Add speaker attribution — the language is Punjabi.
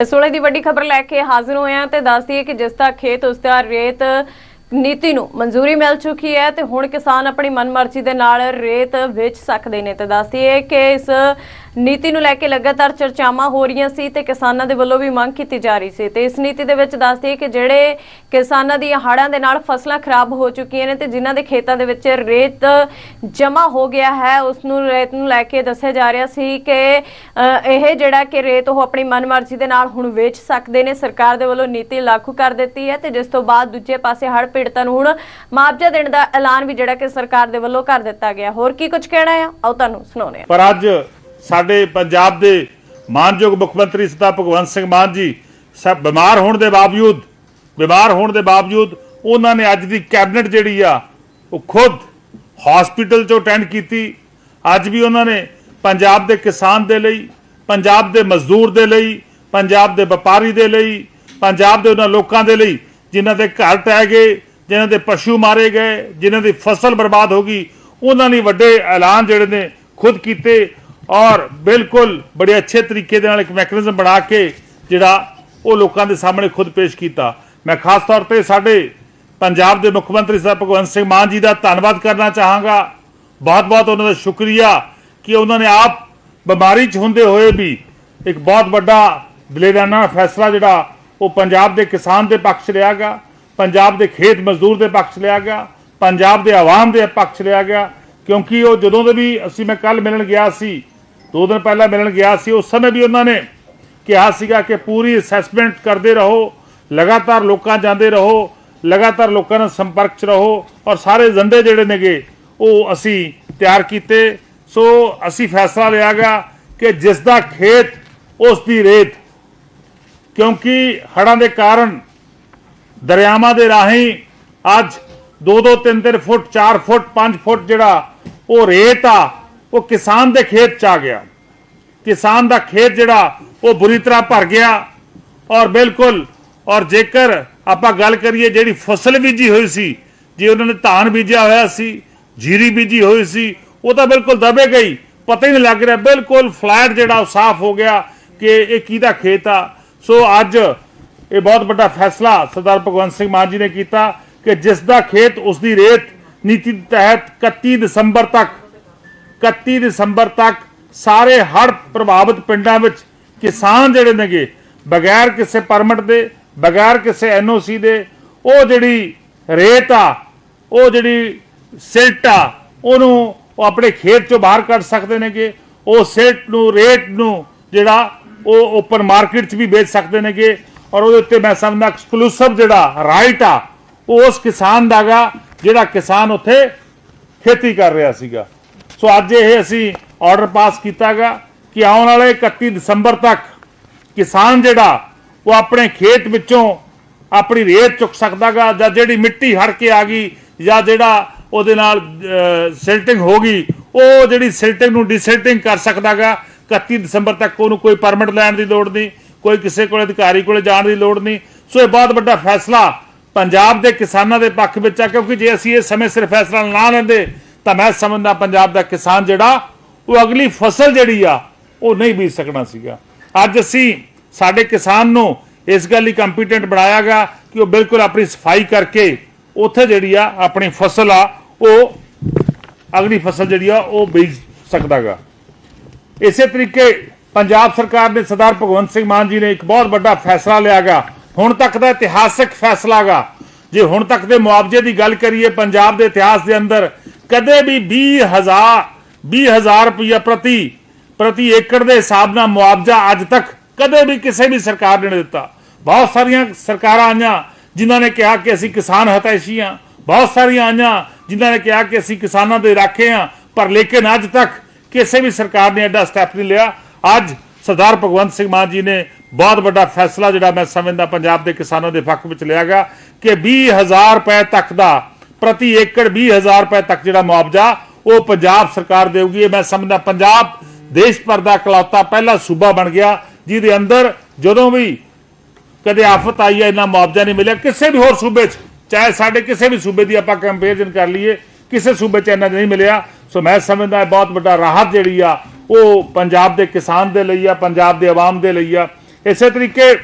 Speaker 1: ਇਸ ਵੇਲੇ ਦੀ ਵੱਡੀ ਖਬਰ ਲੈ ਕੇ ਹਾਜ਼ਰ ਹੋਏ ਹਾਂ ਤੇ ਦੱਸ ਦਈਏ ਕਿ ਜਿਸ ਦਾ ਖੇਤ, ਉਸ ਦਾ ਰੇਤ ਨੀਤੀ ਨੂੰ ਮਨਜ਼ੂਰੀ ਮਿਲ ਚੁੱਕੀ ਹੈ ਤੇ ਹੁਣ ਕਿਸਾਨ ਆਪਣੀ ਮਨਮਰਜ਼ੀ ਦੇ ਨਾਲ ਰੇਤ ਵੇਚ ਸਕਦੇ ਨੇ ਤੇ ਦੱਸ ਦਈਏ ਕਿ ਇਸ ਨੀਤੀ ਨੂੰ ਲੈ ਕੇ ਲਗਾਤਾਰ ਚਰਚਾਵਾਂ ਹੋ ਰਹੀਆਂ ਸੀ ਤੇ ਕਿਸਾਨਾਂ ਦੇ ਵੱਲੋਂ ਵੀ ਮੰਗ ਕੀਤੀ ਜਾ ਰਹੀ ਸੀ। ਤੇ ਇਸ ਨੀਤੀ ਦੇ ਵਿੱਚ ਦੱਸ ਕਿ ਜਿਹੜੇ ਕਿਸਾਨਾਂ ਦੀਆਂ ਹੜ੍ਹਾਂ ਦੇ ਨਾਲ ਫਸਲਾਂ ਖਰਾਬ ਹੋ ਚੁੱਕੀਆਂ ਨੇ ਤੇ ਜਿਨ੍ਹਾਂ ਦੇ ਖੇਤਾਂ ਦੇ ਵਿੱਚ ਰੇਤ ਜਮ੍ਹਾਂ ਹੋ ਗਿਆ ਹੈ, ਉਸ ਨੂੰ ਰੇਤ ਨੂੰ ਲੈ ਕੇ ਦੱਸਿਆ ਜਾ ਰਿਹਾ ਸੀ ਕਿ ਇਹ ਜਿਹੜਾ ਕਿ ਰੇਤ ਉਹ ਆਪਣੀ ਮਨਮਰਜ਼ੀ ਦੇ ਨਾਲ ਹੁਣ ਵੇਚ ਸਕਦੇ ਨੇ। ਸਰਕਾਰ ਦੇ ਵੱਲੋਂ ਨੀਤੀ ਲਾਗੂ ਕਰ ਦਿੱਤੀ ਹੈ ਤੇ ਜਿਸ ਤੋਂ ਬਾਅਦ ਦੂਜੇ ਪਾਸੇ ਹੜ੍ਹ ਪੀੜਤਾਂ ਨੂੰ ਹੁਣ ਮੁਆਵਜ਼ਾ ਦੇਣ ਦਾ ਐਲਾਨ ਵੀ ਜਿਹੜਾ ਕਿ ਸਰਕਾਰ ਦੇ ਵੱਲੋਂ ਕਰ ਦਿੱਤਾ ਗਿਆ। ਹੋਰ ਕੀ ਕੁਝ ਕਹਿਣਾ ਹੈ ਆਓ ਤੁਹਾਨੂੰ ਸੁਣਾਉਂਦੇ ਹਾਂ।
Speaker 2: ਪਰ ਅੱਜ ਸਾਡੇ ਪੰਜਾਬ ਦੇ ਮਾਨਯੋਗ ਮੁੱਖ ਮੰਤਰੀ ਸਰਦਾਰ ਭਗਵੰਤ ਸਿੰਘ ਮਾਨ ਜੀ ਸਭ ਬਿਮਾਰ ਹੋਣ ਦੇ ਬਾਵਜੂਦ, ਬਿਮਾਰ ਹੋਣ ਦੇ ਬਾਵਜੂਦ ਉਹਨਾਂ ਨੇ ਅੱਜ ਦੀ ਕੈਬਨਿਟ ਜਿਹੜੀ ਆ, ਉਹ ਖੁਦ ਹਸਪੀਟਲ ਚੋਂ ਅਟੈਂਡ ਕੀਤੀ। ਅੱਜ ਵੀ ਉਹਨਾਂ ਨੇ ਪੰਜਾਬ ਦੇ ਕਿਸਾਨ ਦੇ ਲਈ, ਪੰਜਾਬ ਦੇ ਮਜ਼ਦੂਰ ਦੇ ਲਈ, ਪੰਜਾਬ ਦੇ ਵਪਾਰੀ ਦੇ ਲਈ, ਪੰਜਾਬ ਦੇ ਉਹਨਾਂ ਲੋਕਾਂ ਦੇ ਲਈ ਜਿਨ੍ਹਾਂ ਦੇ ਘਰ ਟਹਿ ਗਏ, ਜਿਨ੍ਹਾਂ ਦੇ ਪਸ਼ੂ ਮਾਰੇ ਗਏ, ਜਿਨ੍ਹਾਂ ਦੀ ਫਸਲ ਬਰਬਾਦ ਹੋ ਗਈ, ਉਹਨਾਂ ਨੇ ਵੱਡੇ ਐਲਾਨ ਜਿਹੜੇ ਨੇ ਖੁਦ ਕੀਤੇ। ਔਰ ਬਿਲਕੁਲ ਬੜੇ ਅੱਛੇ ਤਰੀਕੇ ਦੇ ਨਾਲ ਇੱਕ ਮੈਕੈਨਿਜ਼ਮ ਬਣਾ ਕੇ ਜਿਹੜਾ ਉਹ ਲੋਕਾਂ ਦੇ ਸਾਹਮਣੇ ਖੁਦ ਪੇਸ਼ ਕੀਤਾ। ਮੈਂ ਖਾਸ ਤੌਰ ਤੇ ਸਾਡੇ ਪੰਜਾਬ ਦੇ ਮੁੱਖ ਮੰਤਰੀ ਸਾਹਿਬ ਭਗਵੰਤ ਸਿੰਘ ਮਾਨ ਜੀ ਦਾ ਧੰਨਵਾਦ ਕਰਨਾ ਚਾਹਾਂਗਾ। ਬਹੁਤ-ਬਹੁਤ ਉਹਨਾਂ ਦਾ ਸ਼ੁਕਰੀਆ ਕਿ ਉਹਨਾਂ ਨੇ ਆਪ ਬਿਮਾਰੀ 'ਚ ਹੁੰਦੇ ਹੋਏ ਵੀ ਇੱਕ ਬਹੁਤ ਵੱਡਾ ਦਲੇਰਾਨਾ ਫੈਸਲਾ ਜਿਹੜਾ ਉਹ ਪੰਜਾਬ ਦੇ ਕਿਸਾਨ ਦੇ ਪੱਖ 'ਚ ਲਿਆ ਗਿਆ, ਪੰਜਾਬ ਦੇ ਖੇਤ ਮਜ਼ਦੂਰ ਦੇ ਪੱਖ 'ਚ ਲਿਆ ਗਿਆ, ਪੰਜਾਬ ਦੇ ਆਵਾਮ ਦੇ ਪੱਖ 'ਚ ਲਿਆ ਗਿਆ। ਕਿਉਂਕਿ ਉਹ ਜਦੋਂ ਦੇ ਵੀ ਅਸੀਂ ਮੈਂ ਕੱਲ ਮਿਲਣ ਗਿਆ ਸੀ ਦੋ ਦਿਨ ਪਹਿਲਾਂ ਮਿਲਣ ਗਿਆ ਸੀ, ਉਸ ਸਮੇਂ ਵੀ ਉਹਨਾਂ ਨੇ ਕਿਹਾ ਸੀਗਾ ਕਿ ਪੂਰੀ ਅਸੈਸਮੈਂਟ ਕਰਦੇ ਰਹੋ, ਲਗਾਤਾਰ ਲੋਕਾਂ ਜਾਂਦੇ ਰਹੋ, ਲਗਾਤਾਰ ਲੋਕਾਂ ਨਾਲ ਸੰਪਰਕ 'ਚ ਰਹੋ ਔਰ ਸਾਰੇ ਏਜੰਡੇ ਜਿਹੜੇ ਨੇਗੇ, ਉਹ ਅਸੀਂ ਤਿਆਰ ਕੀਤੇ। ਸੋ ਅਸੀਂ ਫੈਸਲਾ ਲਿਆ ਗਿਆ ਕਿ ਜਿਸ ਦਾ ਖੇਤ, ਉਸ ਦੀ ਰੇਤ, ਕਿਉਂਕਿ ਹੜ੍ਹਾਂ ਦੇ ਕਾਰਨ ਦਰਿਆਵਾਂ ਦੇ ਰਾਹੀਂ ਅੱਜ 2-2 3-3 ਫੁੱਟ 4 ਫੁੱਟ 5 ਫੁੱਟ ਜਿਹੜਾ ਉਹ ਰੇਤ ਆ ਉਹ ਕਿਸਾਨ ਦੇ ਖੇਤ ਚ ਆ ਗਿਆ। ਕਿਸਾਨ ਦਾ ਖੇਤ ਜਿਹੜਾ, ਉਹ ਬੁਰੀ ਤਰ੍ਹਾਂ ਭਰ ਗਿਆ। ਔਰ ਬਿਲਕੁਲ, ਔਰ ਜੇਕਰ ਆਪਾਂ ਗੱਲ ਕਰੀਏ ਜਿਹੜੀ ਫਸਲ ਬੀਜੀ ਹੋਈ ਸੀ, ਜੇ ਉਹਨਾਂ ਨੇ ਧਾਨ ਬੀਜਿਆ ਹੋਇਆ ਸੀ, ਜੀਰੀ ਬੀਜੀ ਹੋਈ ਸੀ, ਉਹ ਤਾਂ ਬਿਲਕੁਲ ਦਬੇ ਗਈ। ਪਤਾ ਹੀ ਨਹੀਂ ਲੱਗ ਰਿਹਾ, ਬਿਲਕੁਲ ਫਲੈਟ ਜਿਹੜਾ ਉਹ ਸਾਫ਼ ਹੋ ਗਿਆ ਕਿ ਇਹ ਕਿਹਦਾ ਖੇਤ ਆ। ਸੋ ਅੱਜ ਇਹ ਬਹੁਤ ਵੱਡਾ ਫੈਸਲਾ ਸਰਦਾਰ ਭਗਵੰਤ ਸਿੰਘ ਮਾਨ ਜੀ ਨੇ ਕੀਤਾ ਕਿ ਜਿਸ ਦਾ ਖੇਤ ਉਸ ਦੀ ਰੇਤ ਨੀਤੀ ਤਹਿਤ 31 ਦਸੰਬਰ ਤੱਕ 31 ਦਸੰਬਰ ਤੱਕ ਸਾਰੇ ਹੜ੍ਹ ਪ੍ਰਭਾਵਿਤ ਪਿੰਡਾਂ ਵਿੱਚ ਕਿਸਾਨ ਜਿਹੜੇ ਨੇਗੇ, ਬਗੈਰ ਕਿਸੇ ਪਰਮਿਟ ਦੇ, ਬਗੈਰ ਕਿਸੇ ਐਨਓਸੀ ਦੇ, ਉਹ ਜਿਹੜੀ ਰੇਤ ਆ, ਉਹ ਜਿਹੜੀ ਸਿਲਟ ਆ, ਉਹਨੂੰ ਉਹ ਆਪਣੇ ਖੇਤ ਚੋਂ ਬਾਹਰ ਕੱਢ ਸਕਦੇ ਨੇਗੇ, ਉਹ ਸਿਲਟ ਨੂੰ ਰੇਟ ਨੂੰ ਜਿਹੜਾ ਉਹ ਓਪਨ ਮਾਰਕੀਟ 'ਚ ਵੀ ਵੇਚ ਸਕਦੇ ਨੇਗੇ ਔਰ ਉਹਦੇ ਉੱਤੇ ਮੈਂ ਸਮਝਦਾ ਐਕਸਕਲੂਸਿਵ ਜਿਹੜਾ ਰਾਈਟ ਆ ਉਹ ਉਸ ਕਿਸਾਨ ਦਾਗਾ ਜਿਹੜਾ ਕਿਸਾਨ ਉੱਥੇ ਖੇਤੀ ਕਰ ਰਿਹਾ ਸੀਗਾ। ਸੋ ਅੱਜ ਇਹ ਅਸੀਂ ਆਰਡਰ ਪਾਸ ਕੀਤਾਗਾ ਕਿ ਆਉਣ ਵਾਲੇ 31 ਦਸੰਬਰ ਤੱਕ ਕਿਸਾਨ ਜਿਹੜਾ ਉਹ ਆਪਣੇ ਖੇਤ ਵਿੱਚੋਂ ਆਪਣੀ ਰੇਤ ਚੁੱਕ ਸਕਦਾਗਾ ਜਾਂ ਜਿਹੜੀ ਮਿੱਟੀ ਹੜ ਕੇ ਆ ਗਈ ਜਾਂ ਜਿਹੜਾ ਉਹਦੇ ਨਾਲ ਸਿਲਟਿੰਗ ਹੋ ਗਈ, ਉਹ ਜਿਹੜੀ ਸਿਲਟਿੰਗ ਨੂੰ ਡਿਸਿਲਟਿੰਗ ਕਰ ਸਕਦਾਗਾ। 31 ਦਸੰਬਰ ਤੱਕ ਉਹਨੂੰ ਕੋਈ ਪਰਮਿਟ ਲੈਣ ਦੀ ਲੋੜ ਨਹੀਂ, ਕੋਈ ਕਿਸੇ ਕੋਲ ਅਧਿਕਾਰੀ ਕੋਲ ਜਾਣ ਦੀ ਲੋੜ ਨਹੀਂ। ਸੋ ਇਹ ਬਹੁਤ ਵੱਡਾ ਫੈਸਲਾ ਪੰਜਾਬ ਦੇ ਕਿਸਾਨਾਂ ਦੇ ਪੱਖ ਵਿੱਚ ਆ, ਕਿਉਂਕਿ ਜੇ ਅਸੀਂ ਇਹ ਸਮੇਂ ਸਿਰ ਫੈਸਲਾ ਨਾ ਲੈਂਦੇ ਤਾਂ ਮੈਂ ਸਮਝਦਾ ਪੰਜਾਬ ਦਾ ਕਿਸਾਨ ਜਿਹੜਾ, ਉਹ ਅਗਲੀ ਫਸਲ ਜਿਹੜੀ ਆ, ਉਹ ਨਹੀਂ ਬੀਜ ਸਕਣਾ ਸੀਗਾ। ਅੱਜ ਅਸੀਂ ਸਾਡੇ ਕਿਸਾਨ ਨੂੰ ਇਸ ਗੱਲ ਲਈ ਕੰਪੀਟੈਂਟ ਬਣਾਇਆ ਬਣਾਇਆਗਾ ਕਿ ਉਹ ਬਿਲਕੁਲ ਆਪਣੀ ਸਫ਼ਾਈ ਕਰਕੇ ਉੱਥੇ ਜਿਹੜੀ ਆ, ਆਪਣੀ ਫਸਲ ਆ, ਉਹ ਅਗਲੀ ਫਸਲ ਜਿਹੜੀ ਆ, ਉਹ ਬੀਜ ਸਕਦਾਗਾ ਇਸੇ ਤਰੀਕੇ ਪੰਜਾਬ ਸਰਕਾਰ ਨੇ ਸਰਦਾਰ ਭਗਵੰਤ ਸਿੰਘ ਮਾਨ ਜੀ ਨੇ ਇੱਕ ਬਹੁਤ ਵੱਡਾ ਫੈਸਲਾ ਲਿਆਗਾ ਹੁਣ ਤੱਕ ਦਾ ਇਤਿਹਾਸਕ ਫੈਸਲਾਗਾ ਜੇ ਹੁਣ ਤੱਕ ਦੇ ਮੁਆਵਜ਼ੇ ਦੀ ਗੱਲ ਕਰੀਏ, ਪੰਜਾਬ ਦੇ ਇਤਿਹਾਸ ਦੇ ਅੰਦਰ ਕਦੇ ਵੀ 20000 20000 ਰੁਪਇਆ ਪ੍ਰਤੀ ਪ੍ਰਤੀ ਏਕੜ ਦੇ ਹਿਸਾਬ ਨਾਲ ਮੁਆਵਜ਼ਾ ਅੱਜ ਤੱਕ ਕਦੇ ਵੀ ਕਿਸੇ ਵੀ ਸਰਕਾਰ ਨੇ ਨਹੀਂ ਦਿੱਤਾ। ਬਹੁਤ ਸਾਰੀਆਂ ਸਰਕਾਰਾਂ ਆਈਆਂ ਜਿਨ੍ਹਾਂ ਨੇ ਕਿਹਾ ਕਿ ਅਸੀਂ ਕਿਸਾਨ ਹਤੈਸ਼ੀ ਹਾਂ ਬਹੁਤ ਸਾਰੀਆਂ ਆਈਆਂ ਜਿਨ੍ਹਾਂ ਨੇ ਕਿਹਾ ਕਿ ਅਸੀਂ ਕਿਸਾਨਾਂ ਦੇ ਰਾਖੇ ਹਾਂ ਪਰ ਲੇਕਿਨ ਅੱਜ ਤੱਕ ਕਿਸੇ ਵੀ ਸਰਕਾਰ ਨੇ ਐਡਾ ਸਟੈਪ ਨਹੀਂ ਲਿਆ। ਅੱਜ ਸਰਦਾਰ ਭਗਵੰਤ ਸਿੰਘ ਮਾਨ ਜੀ ਨੇ ਬਹੁਤ ਵੱਡਾ ਫੈਸਲਾ ਜਿਹੜਾ ਮੈਂ ਸਮਝਦਾ ਪੰਜਾਬ ਦੇ ਕਿਸਾਨਾਂ ਦੇ ਪੱਖ ਵਿੱਚ ਲਿਆ ਗਿਆ ਕਿ 20000 ਰੁਪਏ ਤੱਕ ਦਾ ਪ੍ਰਤੀ ਏਕੜ 20000 ਰੁਪਏ ਤੱਕ ਜਿਹੜਾ ਮੁਆਵਜ਼ਾ, ਉਹ ਪੰਜਾਬ ਸਰਕਾਰ ਦੇਊਗੀ। ਇਹ ਮੈਂ ਸਮਝਦਾ ਪੰਜਾਬ ਦੇਸ਼ ਭਰ ਦਾ ਇਕਲੌਤਾ ਪਹਿਲਾ ਸੂਬਾ ਬਣ ਗਿਆ, ਜਿਹਦੇ ਅੰਦਰ ਜਦੋਂ ਵੀ ਕਦੇ ਆਫਤ ਆਈ ਹੈ ਇੰਨਾ ਮੁਆਵਜ਼ਾ ਨਹੀਂ ਮਿਲਿਆ। ਕਿਸੇ ਵੀ ਹੋਰ ਸੂਬੇ 'ਚ, ਚਾਹੇ ਸਾਡੇ ਕਿਸੇ ਵੀ ਸੂਬੇ ਦੀ ਆਪਾਂ ਕੰਪੈਰੀਜ਼ਨ ਕਰ ਲਈਏ, ਕਿਸੇ ਸੂਬੇ 'ਚ ਇੰਨਾ ਨਹੀਂ ਮਿਲਿਆ। ਸੋ ਮੈਂ ਸਮਝਦਾ ਬਹੁਤ ਵੱਡਾ ਰਾਹਤ ਜਿਹੜੀ ਆ, ਉਹ ਪੰਜਾਬ ਦੇ ਕਿਸਾਨ ਦੇ ਲਈ ਆ, ਪੰਜਾਬ ਦੇ ਆਵਾਮ ਦੇ ਲਈ ਆ। ਇਸੇ ਤਰੀਕੇ